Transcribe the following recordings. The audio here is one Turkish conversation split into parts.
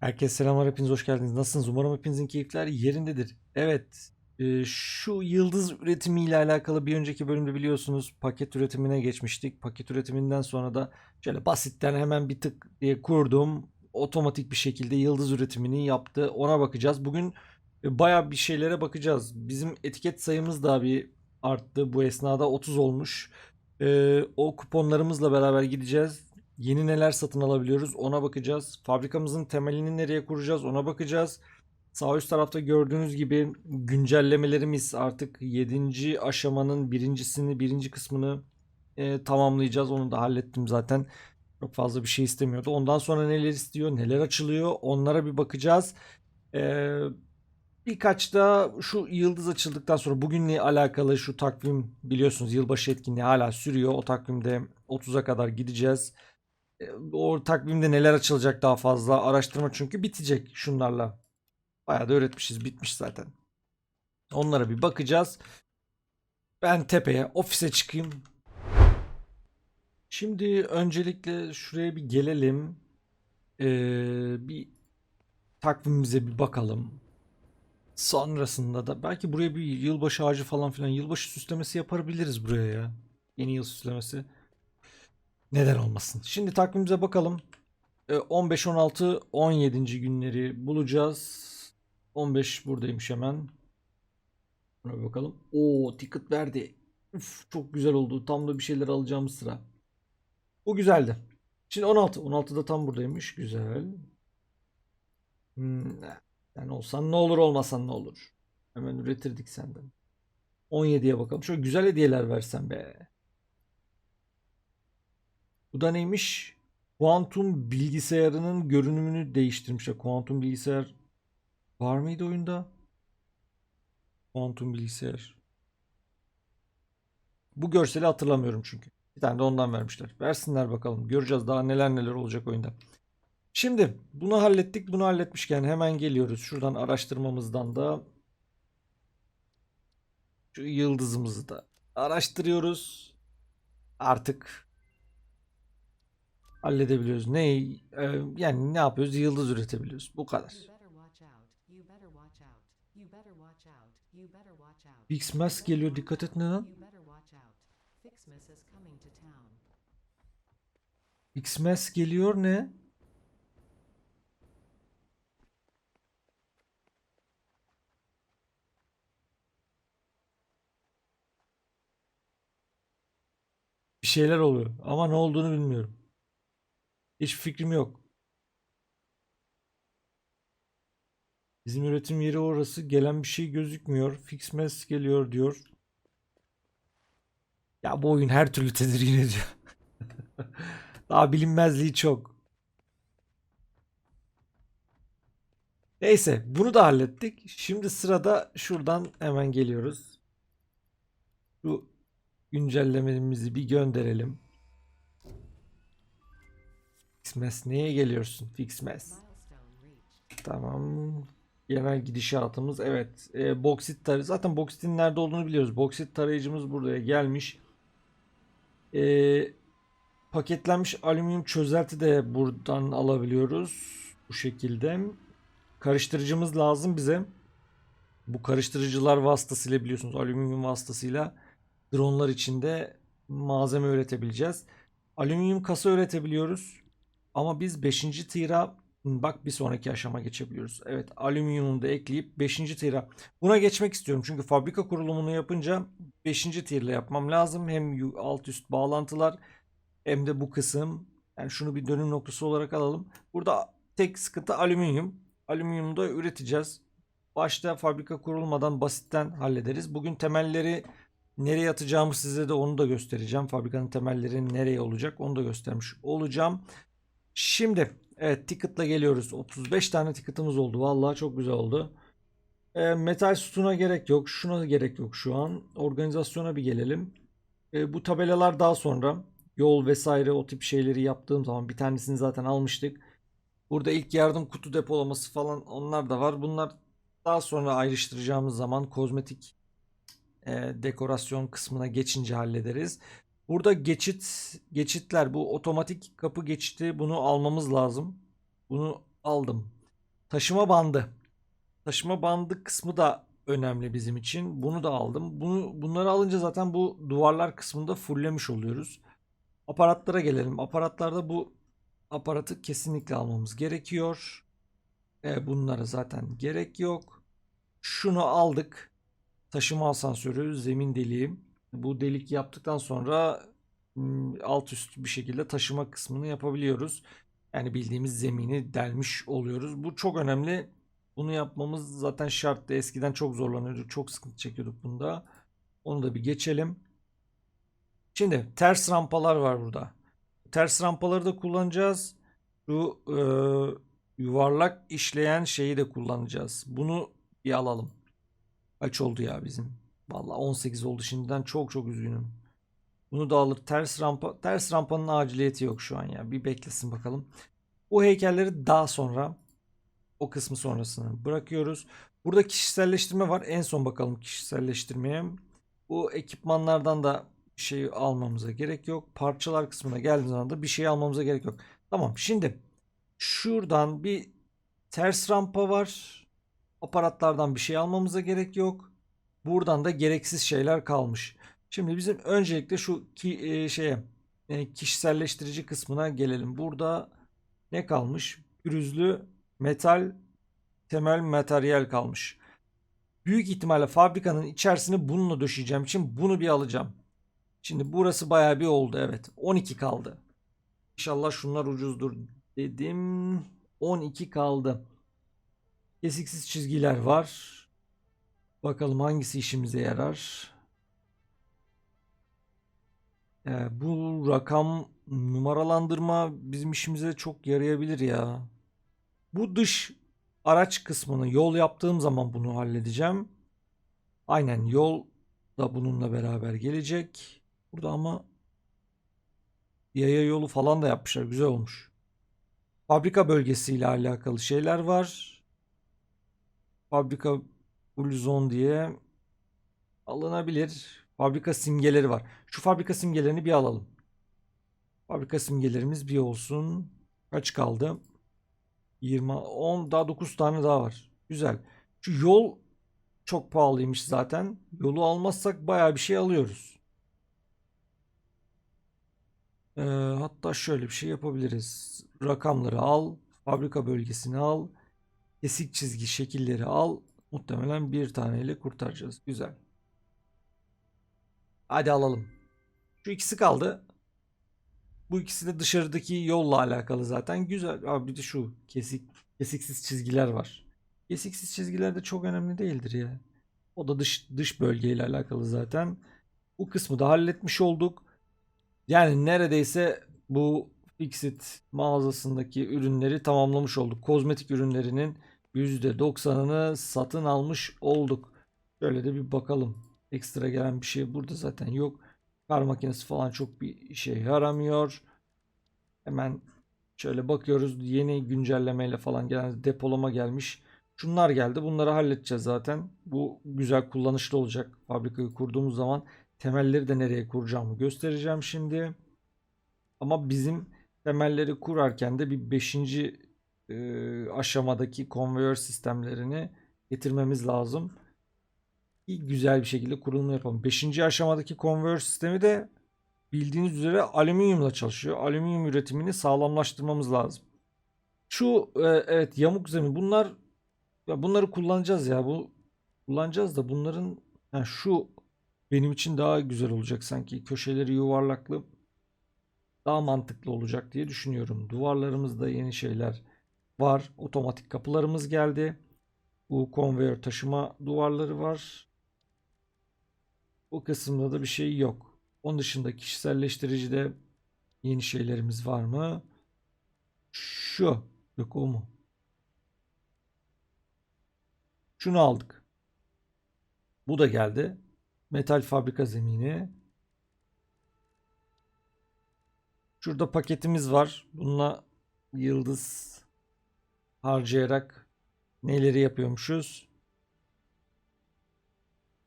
Herkese selamlar, hepiniz hoş geldiniz. Nasılsınız? Umarım hepinizin keyifler yerindedir. Evet, e, şu yıldız üretimiyle alakalı bir önceki bölümde biliyorsunuz paket üretimine geçmiştik. Paket üretiminden sonra da şöyle basitten hemen bir tık diye kurdum. Otomatik bir şekilde yıldız üretimini yaptı. Ona bakacağız. Bugün e, bayağı bir şeylere bakacağız. Bizim etiket sayımız da bir arttı. Bu esnada 30 olmuş. E, o kuponlarımızla beraber gideceğiz. Yeni neler satın alabiliyoruz ona bakacağız. Fabrikamızın temelini nereye kuracağız ona bakacağız. Sağ üst tarafta gördüğünüz gibi güncellemelerimiz artık 7. aşamanın birincisini, birinci kısmını e, tamamlayacağız. Onu da hallettim zaten. Çok fazla bir şey istemiyordu. Ondan sonra neler istiyor, neler açılıyor onlara bir bakacağız. Ee, birkaç da şu yıldız açıldıktan sonra bugünle alakalı şu takvim biliyorsunuz yılbaşı etkinliği hala sürüyor. O takvimde 30'a kadar gideceğiz. E, O takvimde neler açılacak daha fazla araştırma çünkü bitecek şunlarla. Bayağı da öğretmişiz bitmiş zaten. Onlara bir bakacağız. Ben tepeye ofise çıkayım. Şimdi öncelikle şuraya bir gelelim. Ee, bir takvimimize bir bakalım. Sonrasında da belki buraya bir yılbaşı ağacı falan filan yılbaşı süslemesi yapabiliriz buraya ya. Yeni yıl süslemesi. Neden olmasın? Şimdi takvimimize bakalım. Ee, 15, 16, 17. günleri bulacağız. 15 buradaymış hemen. Buna bakalım. Oo, ticket verdi. Uf, çok güzel oldu. Tam da bir şeyler alacağımız sıra. Bu güzeldi. Şimdi 16. 16 da tam buradaymış. Güzel. Hmm, sen olsan ne olur olmasan ne olur. Hemen üretirdik senden. 17'ye bakalım. Şöyle güzel hediyeler versen be. Bu da neymiş? Kuantum bilgisayarının görünümünü değiştirmişler. Kuantum bilgisayar var mıydı oyunda? Kuantum bilgisayar. Bu görseli hatırlamıyorum çünkü. Bir tane de ondan vermişler. Versinler bakalım. Göreceğiz daha neler neler olacak oyunda. Şimdi bunu hallettik. Bunu halletmişken hemen geliyoruz. Şuradan araştırmamızdan da şu yıldızımızı da araştırıyoruz. Artık halledebiliyoruz. Ne yani ne yapıyoruz? Yıldız üretebiliyoruz. Bu kadar. You better watch out. You better watch out. You better watch out. You better watch out. Fix Mask geliyor. Dikkat et ne lan? You better watch out. Fixmas geliyor ne? Bir şeyler oluyor ama ne olduğunu bilmiyorum. Hiç fikrim yok. Bizim üretim yeri orası. Gelen bir şey gözükmüyor. Fixmas geliyor diyor. Ya bu oyun her türlü tedirgin ediyor. Daha bilinmezliği çok. Neyse bunu da hallettik. Şimdi sırada şuradan hemen geliyoruz. Şu güncellememizi bir gönderelim. Fixmas neye geliyorsun? Reached. Tamam. Genel gidişatımız evet. E, boksit tarayıcı. Zaten boksitin nerede olduğunu biliyoruz. Boksit tarayıcımız buraya gelmiş. E, paketlenmiş alüminyum çözelti de buradan alabiliyoruz. Bu şekilde. Karıştırıcımız lazım bize. Bu karıştırıcılar vasıtasıyla biliyorsunuz alüminyum vasıtasıyla dronlar içinde malzeme üretebileceğiz. Alüminyum kasa üretebiliyoruz. Ama biz 5. tira bak bir sonraki aşama geçebiliyoruz. Evet alüminyumu da ekleyip 5. tira. Buna geçmek istiyorum çünkü fabrika kurulumunu yapınca 5. tirle yapmam lazım. Hem alt üst bağlantılar hem de bu kısım. Yani şunu bir dönüm noktası olarak alalım. Burada tek sıkıntı alüminyum. Alüminyumu da üreteceğiz. Başta fabrika kurulmadan basitten hallederiz. Bugün temelleri nereye atacağımı size de onu da göstereceğim. Fabrikanın temelleri nereye olacak onu da göstermiş olacağım. Şimdi evet ticket'la geliyoruz. 35 tane ticket'ımız oldu. Vallahi çok güzel oldu. E, metal sütuna gerek yok. Şuna gerek yok şu an. Organizasyona bir gelelim. E, bu tabelalar daha sonra yol vesaire o tip şeyleri yaptığım zaman bir tanesini zaten almıştık. Burada ilk yardım kutu depolaması falan onlar da var. Bunlar daha sonra ayrıştıracağımız zaman kozmetik e, dekorasyon kısmına geçince hallederiz. Burada geçit geçitler bu otomatik kapı geçiti bunu almamız lazım. Bunu aldım. Taşıma bandı. Taşıma bandı kısmı da önemli bizim için. Bunu da aldım. Bunu bunları alınca zaten bu duvarlar kısmında fulllemiş oluyoruz. Aparatlara gelelim. Aparatlarda bu aparatı kesinlikle almamız gerekiyor. E, bunlara zaten gerek yok. Şunu aldık. Taşıma asansörü, zemin deliği. Bu delik yaptıktan sonra alt üst bir şekilde taşıma kısmını yapabiliyoruz. Yani bildiğimiz zemini delmiş oluyoruz. Bu çok önemli. Bunu yapmamız zaten şarttı. Eskiden çok zorlanıyorduk. Çok sıkıntı çekiyorduk bunda. Onu da bir geçelim. Şimdi ters rampalar var burada. Ters rampaları da kullanacağız. Şu e, yuvarlak işleyen şeyi de kullanacağız. Bunu bir alalım. Kaç oldu ya bizim? Vallahi 18 oldu şimdiden çok çok üzgünüm. Bunu da alır. Ters rampa, ters rampanın aciliyeti yok şu an ya. Bir beklesin bakalım. Bu heykelleri daha sonra o kısmı sonrasını bırakıyoruz. Burada kişiselleştirme var. En son bakalım kişiselleştirmeye. Bu ekipmanlardan da bir şey almamıza gerek yok. Parçalar kısmına geldiğimiz zaman da bir şey almamıza gerek yok. Tamam. Şimdi şuradan bir ters rampa var. Aparatlardan bir şey almamıza gerek yok. Buradan da gereksiz şeyler kalmış. Şimdi bizim öncelikle şu ki, e, şeye e, kişiselleştirici kısmına gelelim. Burada ne kalmış? Pürüzlü metal temel materyal kalmış. Büyük ihtimalle fabrikanın içerisine bununla döşeyeceğim için bunu bir alacağım. Şimdi burası bayağı bir oldu evet. 12 kaldı. İnşallah şunlar ucuzdur dedim. 12 kaldı. Kesiksiz çizgiler var. Bakalım hangisi işimize yarar. Ee, bu rakam numaralandırma bizim işimize çok yarayabilir ya. Bu dış araç kısmını yol yaptığım zaman bunu halledeceğim. Aynen yol da bununla beraber gelecek. Burada ama yaya yolu falan da yapmışlar. Güzel olmuş. Fabrika bölgesiyle alakalı şeyler var. Fabrika Blue Zone diye alınabilir. Fabrika simgeleri var. Şu fabrika simgelerini bir alalım. Fabrika simgelerimiz bir olsun. Kaç kaldı? 20, 10 daha 9 tane daha var. Güzel. Şu yol çok pahalıymış zaten. Yolu almazsak bayağı bir şey alıyoruz. Ee, hatta şöyle bir şey yapabiliriz. Rakamları al, fabrika bölgesini al, kesik çizgi şekilleri al. Muhtemelen bir taneyle kurtaracağız. Güzel. Hadi alalım. Şu ikisi kaldı. Bu ikisi de dışarıdaki yolla alakalı zaten. Güzel. Abi bir de şu kesik kesiksiz çizgiler var. Kesiksiz çizgiler de çok önemli değildir ya. O da dış dış bölgeyle alakalı zaten. Bu kısmı da halletmiş olduk. Yani neredeyse bu Fixit mağazasındaki ürünleri tamamlamış olduk. Kozmetik ürünlerinin %90'ını satın almış olduk. Şöyle de bir bakalım. Ekstra gelen bir şey burada zaten yok. Kar makinesi falan çok bir işe yaramıyor. Hemen şöyle bakıyoruz. Yeni güncellemeyle falan gelen depolama gelmiş. Şunlar geldi. Bunları halledeceğiz zaten. Bu güzel kullanışlı olacak. Fabrikayı kurduğumuz zaman temelleri de nereye kuracağımı göstereceğim şimdi. Ama bizim temelleri kurarken de bir 5. aşamadaki konveyör sistemlerini getirmemiz lazım. Ki güzel bir şekilde kurulumu yapalım. 5. aşamadaki konveyör sistemi de bildiğiniz üzere alüminyumla çalışıyor. Alüminyum üretimini sağlamlaştırmamız lazım. Şu e, evet yamuk zemin bunlar ya bunları kullanacağız ya bu kullanacağız da bunların ha, şu benim için daha güzel olacak sanki köşeleri yuvarlaklı daha mantıklı olacak diye düşünüyorum. Duvarlarımızda yeni şeyler var. Otomatik kapılarımız geldi. Bu konveyör taşıma duvarları var. Bu kısımda da bir şey yok. Onun dışında kişiselleştiricide yeni şeylerimiz var mı? Şu. Yok o mu? Şunu aldık. Bu da geldi. Metal fabrika zemini. Şurada paketimiz var. Bununla yıldız harcayarak neleri yapıyormuşuz?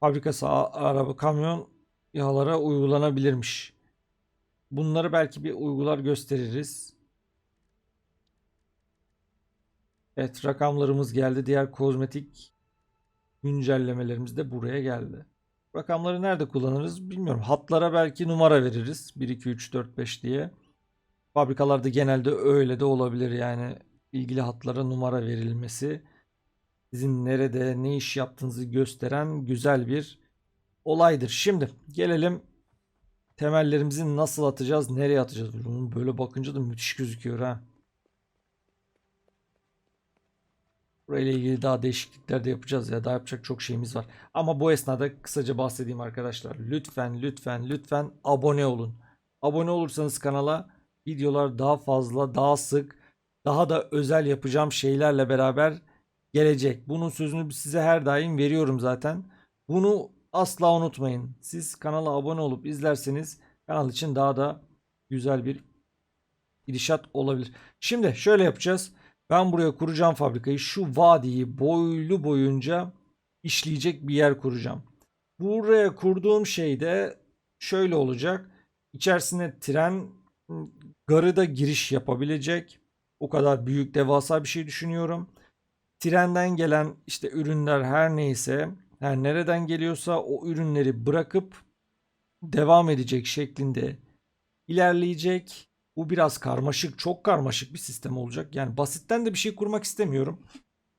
Fabrikası araba kamyon yağlara uygulanabilirmiş. Bunları belki bir uygular gösteririz. Evet rakamlarımız geldi. Diğer kozmetik güncellemelerimiz de buraya geldi. Rakamları nerede kullanırız bilmiyorum. Hatlara belki numara veririz. 1, 2, 3, 4, 5 diye. Fabrikalarda genelde öyle de olabilir yani. İlgili hatlara numara verilmesi sizin nerede ne iş yaptığınızı gösteren güzel bir olaydır. Şimdi gelelim temellerimizi nasıl atacağız, nereye atacağız? Bunun böyle bakınca da müthiş gözüküyor ha. Burayla ilgili daha değişiklikler de yapacağız ya. Daha yapacak çok şeyimiz var. Ama bu esnada kısaca bahsedeyim arkadaşlar. Lütfen lütfen lütfen abone olun. Abone olursanız kanala videolar daha fazla, daha sık, daha da özel yapacağım şeylerle beraber gelecek. Bunun sözünü size her daim veriyorum zaten. Bunu asla unutmayın. Siz kanala abone olup izlerseniz kanal için daha da güzel bir gidişat olabilir. Şimdi şöyle yapacağız. Ben buraya kuracağım fabrikayı. Şu vadiyi boylu boyunca işleyecek bir yer kuracağım. Buraya kurduğum şey de şöyle olacak. İçerisine tren garı da giriş yapabilecek. O kadar büyük devasa bir şey düşünüyorum. Trenden gelen işte ürünler her neyse her nereden geliyorsa o ürünleri bırakıp devam edecek şeklinde ilerleyecek. Bu biraz karmaşık, çok karmaşık bir sistem olacak. Yani basitten de bir şey kurmak istemiyorum.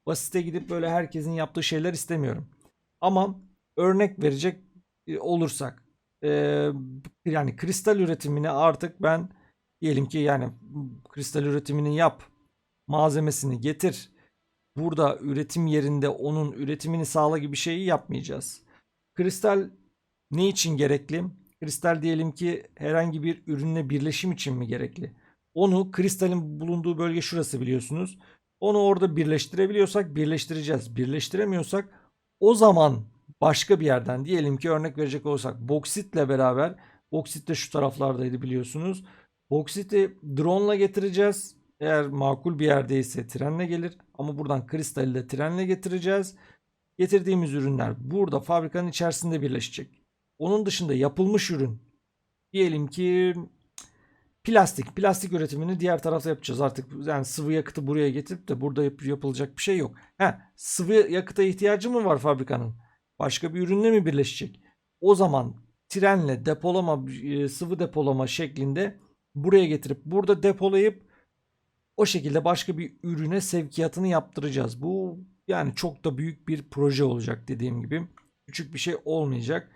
Basite gidip böyle herkesin yaptığı şeyler istemiyorum. Ama örnek verecek e, olursak yani kristal üretimini artık ben diyelim ki yani kristal üretimini yap, malzemesini getir. Burada üretim yerinde onun üretimini sağla gibi şeyi yapmayacağız. Kristal ne için gerekli? Kristal diyelim ki herhangi bir ürünle birleşim için mi gerekli? Onu kristalin bulunduğu bölge şurası biliyorsunuz. Onu orada birleştirebiliyorsak birleştireceğiz. Birleştiremiyorsak o zaman başka bir yerden diyelim ki örnek verecek olursak boksitle beraber boksit de şu taraflardaydı biliyorsunuz. Boksiti drone ile getireceğiz. Eğer makul bir yerdeyse trenle gelir. Ama buradan kristali de trenle getireceğiz. Getirdiğimiz ürünler burada fabrikanın içerisinde birleşecek. Onun dışında yapılmış ürün diyelim ki plastik. Plastik üretimini diğer tarafta yapacağız artık. Yani sıvı yakıtı buraya getirip de burada yap- yapılacak bir şey yok. He, sıvı yakıta ihtiyacı mı var fabrikanın? Başka bir ürünle mi birleşecek? O zaman trenle depolama, e, sıvı depolama şeklinde buraya getirip burada depolayıp o şekilde başka bir ürüne sevkiyatını yaptıracağız. Bu yani çok da büyük bir proje olacak dediğim gibi. Küçük bir şey olmayacak.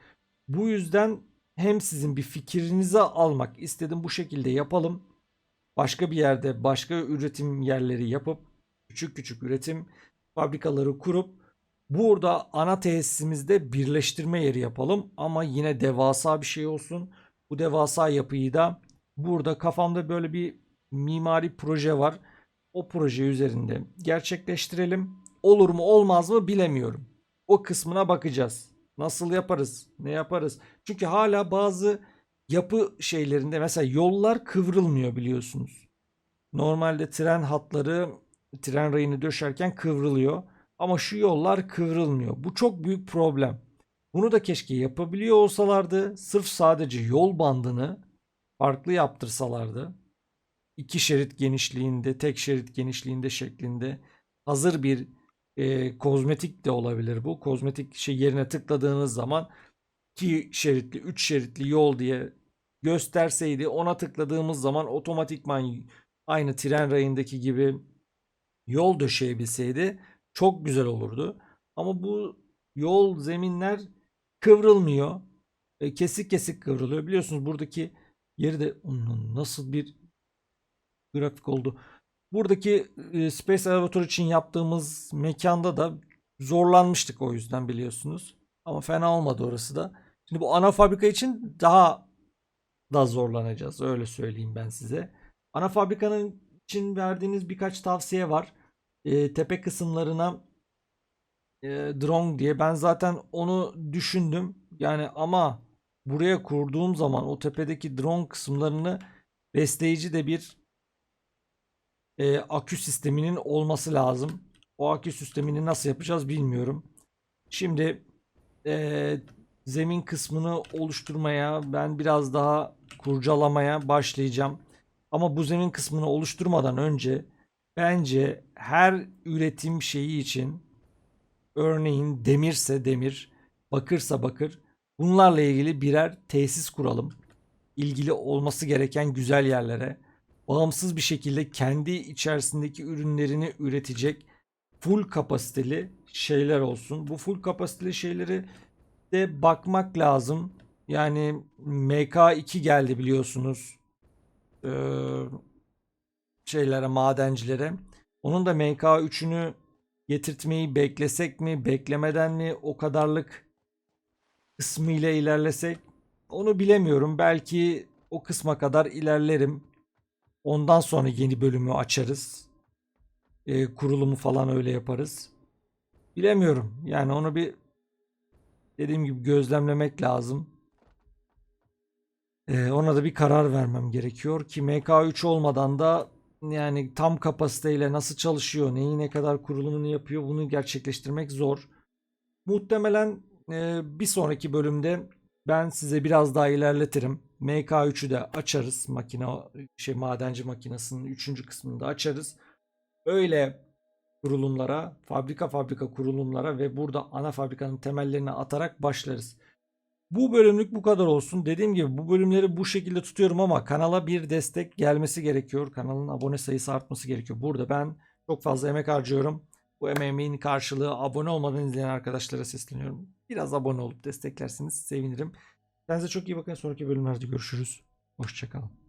Bu yüzden hem sizin bir fikrinizi almak istedim bu şekilde yapalım. Başka bir yerde başka üretim yerleri yapıp küçük küçük üretim fabrikaları kurup burada ana tesisimizde birleştirme yeri yapalım ama yine devasa bir şey olsun. Bu devasa yapıyı da burada kafamda böyle bir mimari proje var. O proje üzerinde gerçekleştirelim. Olur mu olmaz mı bilemiyorum. O kısmına bakacağız. Nasıl yaparız? Ne yaparız? Çünkü hala bazı yapı şeylerinde mesela yollar kıvrılmıyor biliyorsunuz. Normalde tren hatları tren rayını döşerken kıvrılıyor. Ama şu yollar kıvrılmıyor. Bu çok büyük problem. Bunu da keşke yapabiliyor olsalardı. Sırf sadece yol bandını farklı yaptırsalardı. iki şerit genişliğinde, tek şerit genişliğinde şeklinde hazır bir e, kozmetik de olabilir bu. Kozmetik şey yerine tıkladığınız zaman iki şeritli, üç şeritli yol diye gösterseydi ona tıkladığımız zaman otomatikman aynı tren rayındaki gibi yol döşeyebilseydi çok güzel olurdu. Ama bu yol zeminler kıvrılmıyor. E, kesik kesik kıvrılıyor. Biliyorsunuz buradaki yeri de Onun nasıl bir grafik oldu. Buradaki e, Space Elevator için yaptığımız mekanda da zorlanmıştık o yüzden biliyorsunuz. Ama fena olmadı orası da. Şimdi bu ana fabrika için daha da zorlanacağız. Öyle söyleyeyim ben size. Ana fabrikanın için verdiğiniz birkaç tavsiye var. E, tepe kısımlarına e, drone diye ben zaten onu düşündüm. Yani ama buraya kurduğum zaman o tepedeki drone kısımlarını besleyici de bir e, akü sisteminin olması lazım. O akü sistemini nasıl yapacağız bilmiyorum. Şimdi e, zemin kısmını oluşturmaya ben biraz daha kurcalamaya başlayacağım. Ama bu zemin kısmını oluşturmadan önce bence her üretim şeyi için örneğin demirse demir, bakırsa bakır bunlarla ilgili birer tesis kuralım. İlgili olması gereken güzel yerlere bağımsız bir şekilde kendi içerisindeki ürünlerini üretecek full kapasiteli şeyler olsun. Bu full kapasiteli şeyleri de bakmak lazım. Yani MK2 geldi biliyorsunuz. Ee, şeylere, madencilere. Onun da MK3'ünü getirtmeyi beklesek mi, beklemeden mi o kadarlık kısmıyla ilerlesek onu bilemiyorum. Belki o kısma kadar ilerlerim. Ondan sonra yeni bölümü açarız. Ee, kurulumu falan öyle yaparız. Bilemiyorum. Yani onu bir dediğim gibi gözlemlemek lazım. Ee, ona da bir karar vermem gerekiyor ki MK3 olmadan da yani tam kapasiteyle nasıl çalışıyor, neyi ne kadar kurulumunu yapıyor bunu gerçekleştirmek zor. Muhtemelen e, bir sonraki bölümde ben size biraz daha ilerletirim. MK3'ü de açarız. Makine şey madenci makinesinin 3. kısmını da açarız. Öyle kurulumlara, fabrika fabrika kurulumlara ve burada ana fabrikanın temellerini atarak başlarız. Bu bölümlük bu kadar olsun. Dediğim gibi bu bölümleri bu şekilde tutuyorum ama kanala bir destek gelmesi gerekiyor. Kanalın abone sayısı artması gerekiyor. Burada ben çok fazla emek harcıyorum. Bu emeğimin karşılığı abone olmadan izleyen arkadaşlara sesleniyorum. Biraz abone olup desteklerseniz sevinirim. Kendinize çok iyi bakın. Sonraki bölümlerde görüşürüz. Hoşçakalın.